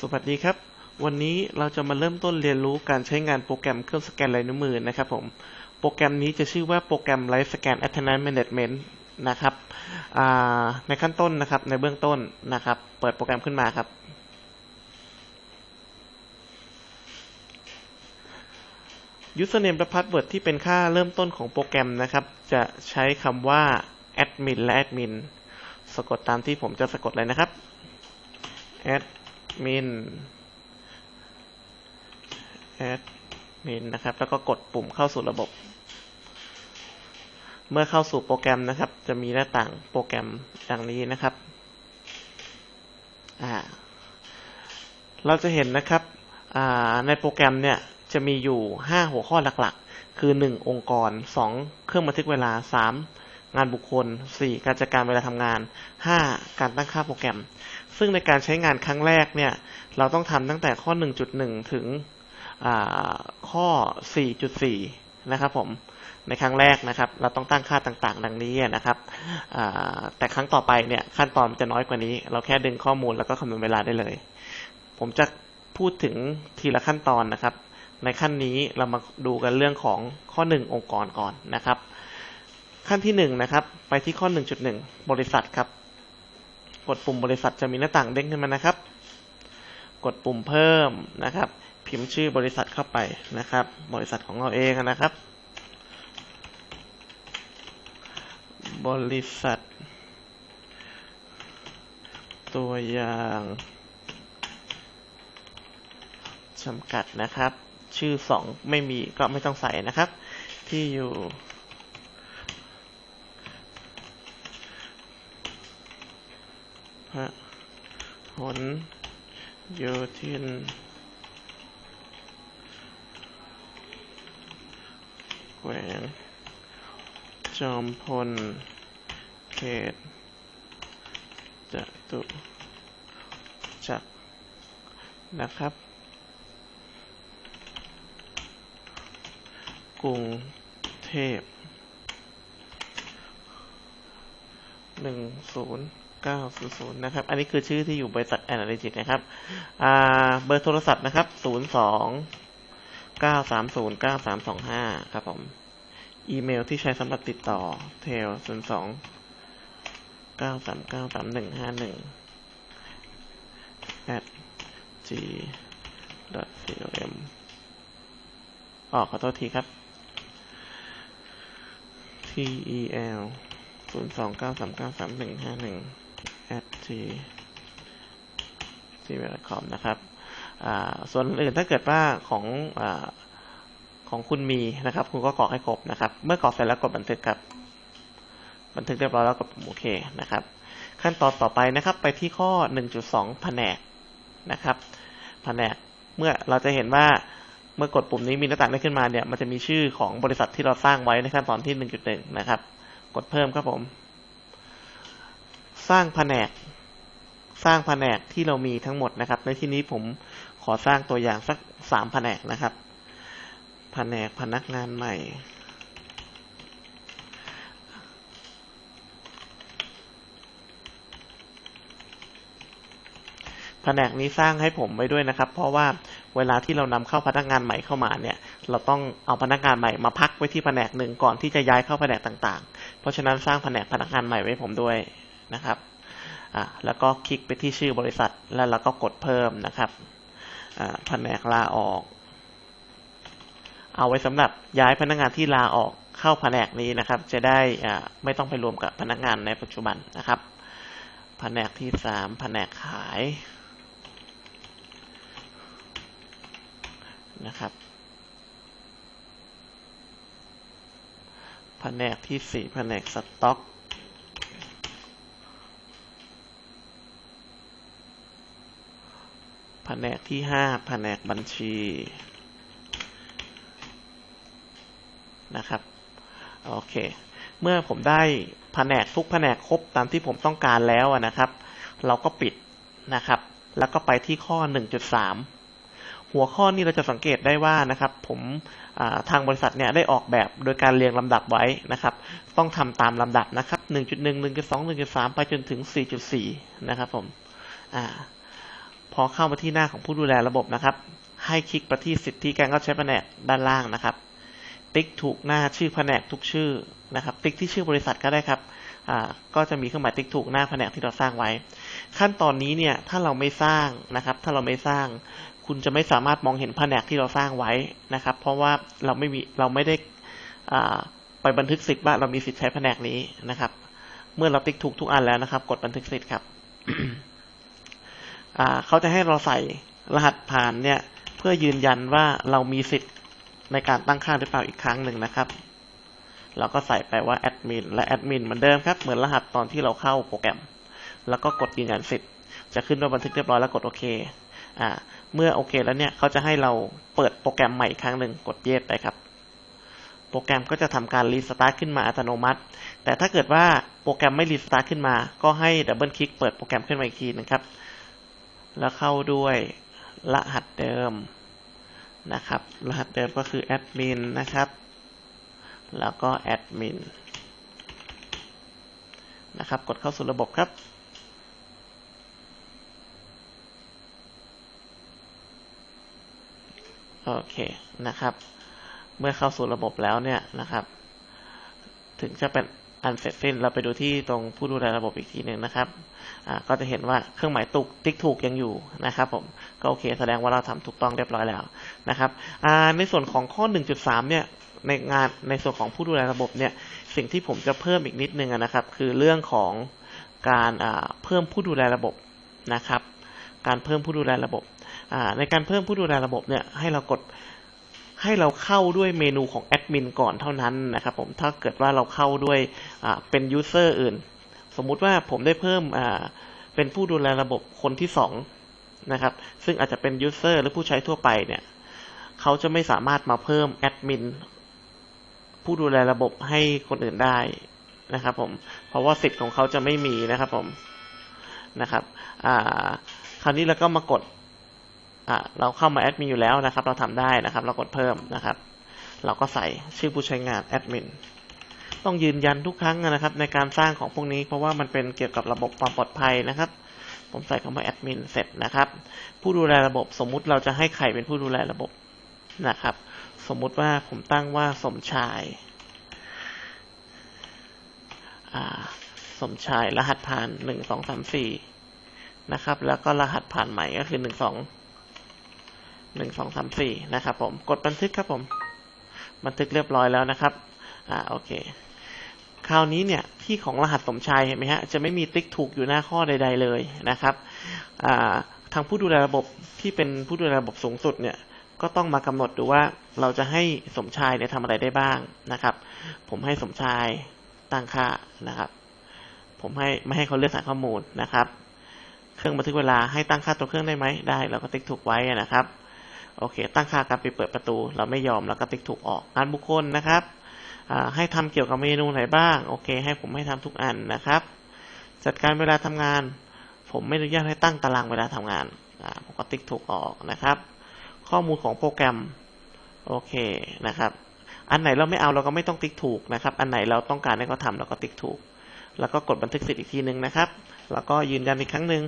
สวัสดีครับ วันนี้เราจะมาเริ่มต้นเรียนรู้การใช้งานโปรแกรมเครื่องสแกนลายนิ้วมือนะครับผม โปรแกรมนี้จะชื่อว่าโปรแกรม Live Scan Attendance Management นะครับในขั้นต้นนะครับในเบื้องต้นนะครับ เปิดโปรแกรมขึ้นมาครับ username และ password ที่เป็นค่าเริ่มต้นของโปรแกรมนะครับ จะใช้คำว่า admin และ admin สะกดตามที่ผมจะสะกดเลยนะครับ admin admin นะครับ แล้วก็กดปุ่มเข้าสู่ระบบ เมื่อเข้าสู่โปรแกรมนะครับ จะมีหน้าต่างโปรแกรมดังนี้นะครับ เราจะเห็นนะครับในโปรแกรมเนี่ยจะมีอยู่ 5 หัวข้อหลักๆ คือ 1 องค์กร 2 เครื่องบันทึกเวลา 3 งานบุคคล 4 การจัดการเวลาทำงาน 5 การตั้งค่าโปรแกรม ซึ่งในการใช้งานครั้งแรกเนี่ย เราต้องทำตั้งแต่ข้อ 1.1 ถึงข้อ 4.4 นะครับผม ในครั้งแรกนะครับ เราต้องตั้งค่าต่างๆ ดังนี้นะครับแต่ครั้งต่อไปเนี่ยขั้นตอนมันจะน้อยกว่านี้ เราแค่ดึงข้อมูลแล้วก็คำนวณเวลาได้เลย ผมจะพูดถึงทีละขั้นตอนนะครับ ในขั้นนี้เรามาดูกันเรื่องของข้อ 1 องค์กรก่อนนะครับ ขั้นที่1นะครับ ไปที่ข้อ 1.1 บริษัทครับ กดปุ่มบริษัทจะมีหน้าต่างเด้งขึ้นมานะครับ กดปุ่มเพิ่มนะครับ พิมพ์ชื่อบริษัทเข้าไปนะครับ บริษัทของเราเองนะครับ บริษัท ตัวอย่างจำกัดนะครับ ชื่อสองไม่มีก็ไม่ต้องใส่นะครับ ที่อยู่ พระ หนโยธิน แขวง จอมพล เขตจตุจักรนะครับ กรุงเทพหนึ่งศูนย์ 900 นะครับ อันนี้คือชื่อที่อยู่บริษัทแอนาลิจิตนะครับเบอร์โทรศัพท์นะครับ 02 930 9325 ครับผม อีเมลที่ใช้สำหรับติดต่อ tail 02 939 3151 at g com ออขอโทษทีครับ t e l 0 2 9 3 9 3 1 5 1 ที่ที่เวลคอมนะครับส่วนอื่นถ้าเกิดว่าของอของคุณมีนะครับ คุณก็กรอกให้ครบนะครับ เมื่อกรอกเสร็จแล้วกดบันทึกครับ บันทึกเรียบร้อยแล้วกดโอเคนะครับ ขั้นตอนต่อไปนะครับ ไปที่ข้อ 1.2 แผนกนะครับ แผนกเมื่อเราจะเห็นว่าเมื่อกดปุ่มนี้มีหน้าต่างได้ขึ้นมาเนี่ยมันจะมีชื่อของบริษัทที่เราสร้างไว้ในขั้นตอนที่ 1.1 นะครับ กดเพิ่มครับผม สร้างแผนก สร้างแผนกที่เรามีทั้งหมดนะครับ ในที่นี้ผมขอสร้างตัวอย่างสักสามแผนกนะครับ แผนกพนักงานใหม่ แผนกนี้สร้างให้ผมไว้ด้วยนะครับ เพราะว่าเวลาที่เรานำเข้าพนักงานใหม่เข้ามาเนี่ย เราต้องเอาพนักงานใหม่มาพักไว้ที่แผนกหนึ่งก่อนที่จะย้ายเข้าแผนกต่างๆ เพราะฉะนั้นสร้างแผนกพนักงานใหม่ไว้ผมด้วย นะครับอ่าแล้วก็คลิกไปที่ชื่อบริษัท แล้วเราก็กดเพิ่มนะครับอ่าแผนกลาออก เอาไว้สำหรับย้ายพนักงานที่ลาออกเข้าแผนกนี้นะครับ จะได้อ่าไม่ต้องไปรวมกับพนักงานในปัจจุบันนะครับ แผนกที่สามแผนกขายนะครับแผนกที่สี่แผนกสต็อก แผนกที่ห้าแผนกบัญชีนะครับโอเค เมื่อผมได้แผนกทุกแผนกครบตามที่ผมต้องการแล้วนะครับ เราก็ปิดนะครับ แล้วก็ไปที่ข้อ 1.3 หัวข้อนี้เราจะสังเกตได้ว่านะครับ ผมทางบริษัทเนี่ยได้ออกแบบโดยการเรียงลำดับไว้นะครับ ต้องทำตามลำดับนะครับ 1.1 1.2 1.3 ไปจนถึง 4.4 นะครับผมอ่า พอเข้ามาที่หน้าของผู้ดูแลระบบนะครับ ให้คลิกไปที่สิทธิการเข้าใช้แผนกด้านล่างนะครับ ติ๊กถูกหน้าชื่อแผนกทุกชื่อนะครับ ติ๊กที่ชื่อบริษัทก็ได้ครับอ่าก็จะมีเครื่องหมายติ๊กถูกหน้าแผนกที่เราสร้างไว้ ขั้นตอนนี้เนี่ยถ้าเราไม่สร้างนะครับ ถ้าเราไม่สร้าง คุณจะไม่สามารถมองเห็นแผนกที่เราสร้างไว้นะครับ เพราะว่าเราไม่มีเราไม่ได้อ่าไปบันทึกสิทธิ์ว่าเรามีสิทธิ์ใช้แผนกนี้นะครับ เมื่อเราติ๊กถูกทุกอันแล้วนะครับ กดบันทึกสิทธิ์ครับ เขาจะให้เราใส่รหัสผ่านเนี่ย เพื่อยืนยันว่าเรามีสิทธิ์ในการตั้งค่าหรือเปล่าอีกครั้งหนึ่งนะครับ เราก็ใส่ไปว่าแอดมินและแอดมินเหมือนเดิมครับ เหมือนรหัสตอนที่เราเข้าโปรแกรม แล้วก็กดยืนยันสิทธิ์ จะขึ้นว่าบันทึกเรียบร้อยแล้วกดโอเคอ่าเมื่อโอเคแล้วเนี่ยเขาจะให้เราเปิดโปรแกรมใหม่อีกครั้งหนึ่งกดเยสไปครับ โปรแกรมก็จะทำการรีสตาร์ทขึ้นมาอัตโนมัติ แต่ถ้าเกิดว่าโปรแกรมไม่รีสตาร์ทขึ้นมา ก็ให้ดับเบิลคลิกเปิดโปรแกรมขึ้นมาอีกทีนึงครับ แล้วเข้าด้วยรหัสเดิมนะครับ รหัสเดิมก็คือแอดมินนะครับ แล้วก็แอดมินนะครับ กดเข้าสู่ระบบครับ โอเคนะครับ เมื่อเข้าสู่ระบบแล้วเนี่ยนะครับ ถึงจะเป็น อันเสร็จสิ้นเราไปดูที่ตรงผู้ดูแลระบบอีกทีหนึ่งนะครับก็จะเห็นว่าเครื่องหมายตุกติ๊กถูกยังอยู่นะครับผมก็โอเคแสดงว่าเราทำถูกต้องเรียบร้อยแล้วนะครับในส่วนของข้อ 1.3 เนี่ยในงานในส่วนของผู้ดูแลระบบเนี่ยสิ่งที่ผมจะเพิ่มอีกนิดนึงนะครับ คือเรื่องของการเพิ่มผู้ดูแลระบบนะครับ การเพิ่มผู้ดูแลระบบในการเพิ่มผู้ดูแลระบบเนี่ยให้เรากด ให้เราเข้าด้วยเมนูของแอดมินก่อนเท่านั้นนะครับผมถ้าเกิดว่าเราเข้าด้วยเป็นยูเซอร์อื่น สมมุติว่าผมได้เพิ่มเป็นผู้ดูแลระบบคนที่สองนะครับซึ่งอาจจะเป็นยูเซอร์หรือผู้ใช้ทั่วไปเนี่ยเขาจะไม่สามารถมาเพิ่มแอดมินผู้ดูแลระบบให้คนอื่นได้นะครับผมเพราะว่าสิทธิ์ของเขาจะไม่มีนะครับผมนะครับคราวนี้เราก็มากด เราเข้ามาแอดมินอยู่แล้วนะครับ เราทำได้นะครับ เรากดเพิ่มนะครับ เราก็ใส่ชื่อผู้ใช้งานแอดมินต้องยืนยันทุกครั้งนะครับ ในการสร้างของพวกนี้เพราะว่ามันเป็นเกี่ยวกับระบบความปลอดภัยนะครับ ผมใส่คำว่าแอดมินเสร็จนะครับ ผู้ดูแลระบบสมมุติเราจะให้ใครเป็นผู้ดูแลระบบนะครับ สมมุติว่าผมตั้งว่าสมชายอ่าสมชายรหัสผ่านหนึ่งสองสามสี่นะครับ แล้วก็รหัสผ่านใหม่ก็คือหนึ่งสอง หนึ่งสองสามสี่นะครับผมกดบันทึกครับผม บันทึกเรียบร้อยแล้วนะครับอ่าโอเค คราวนี้เนี่ยที่ของรหัสสมชายเห็นไหมฮะจะไม่มีติ๊กถูกอยู่หน้าข้อใด ๆ เลยนะครับอ่าทางผู้ดูแลระบบที่เป็นผู้ดูแลระบบสูงสุดเนี่ยก็ต้องมากำหนดดูว่าเราจะให้สมชายเนี่ยทำอะไรได้บ้างนะครับ ผมให้สมชายตั้งค่านะครับ ผมให้ไม่ให้เขาเลือกสารข้อมูลนะครับ เครื่องบันทึกเวลาให้ตั้งค่าตัวเครื่องได้ไหมได้เราก็ติ๊กถูกไว้นะครับ โอเค ตั้งค่าการไปเปิดประตู เราไม่ยอมเราก็ติ๊กถูกออกงานบุคคลนะครับให้ทำเกี่ยวกับเมนูไหนบ้าง โอเค ให้ผมให้ทำทุกอันนะครับ จัดการเวลาทำงาน ผมไม่อนุญาตให้ตั้งตารางเวลาทำงานผมก็ติ๊กถูกออกนะครับ ข้อมูลของโปรแกรม โอเคนะครับ อันไหนเราไม่เอาเราก็ไม่ต้องติ๊กถูกนะครับ อันไหนเราต้องการให้เขาทำเราก็ติ๊กถูก แล้วก็กดบันทึกสิทธิ์อีกทีหนึ่งนะครับ แล้วก็ยืนยันอีกครั้งหนึ่ง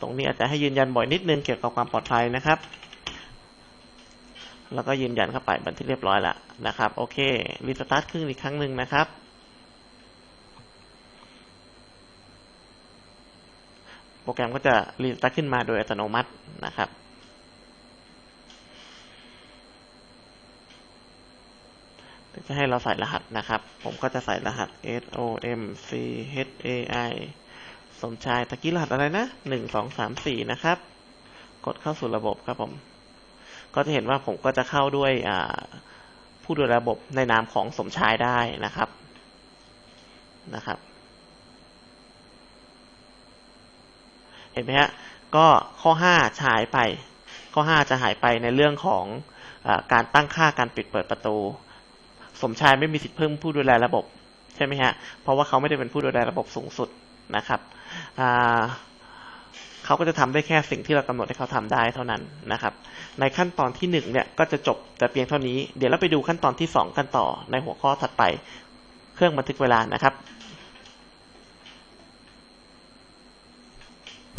ตรงนี้อาจจะให้ยืนยันบ่อยนิดนึงเกี่ยวกับความปลอดภัยนะครับ แล้วก็ยืนยันเข้าไปบันทึกเรียบร้อยแล้วนะครับ โอเครีสตาร์ทเครื่องอีกครั้งหนึ่งนะครับ โปรแกรมก็จะรีสตาร์ทขึ้นมาโดยอัตโนมัตินะครับจะให้เราใส่รหัสนะครับ ผมก็จะใส่รหัส S O M C H A I สมชายตะกี้รหัสอะไรนะหนึ่งสองสามสี่นะครับ กดเข้าสู่ระบบครับผม ก็จะเห็นว่าผมก็จะเข้าด้วยผู้ดูแลระบบในนามของสมชายได้นะครับนะครับเห็นไหมฮะก็ข้อห้าหายไป ข้อห้าจะหายไปในเรื่องของอการตั้งค่าการปิดเปิดประตู สมชายไม่มีสิทธิ์เพิ่มผู้ดูแลระบบ ใช่ไหมฮะ เพราะว่าเขาไม่ได้เป็นผู้ดูแลระบบสูงสุดนะครับ เขาก็จะทำได้แค่สิ่งที่เรากำหนดให้เขาทำได้เท่านั้นนะครับ ในขั้นตอนที่หนึ่งเนี่ยก็จะจบแต่เพียงเท่านี้ เดี๋ยวเราไปดูขั้นตอนที่สองกันต่อในหัวข้อถัดไป เครื่องบันทึกเวลานะครับ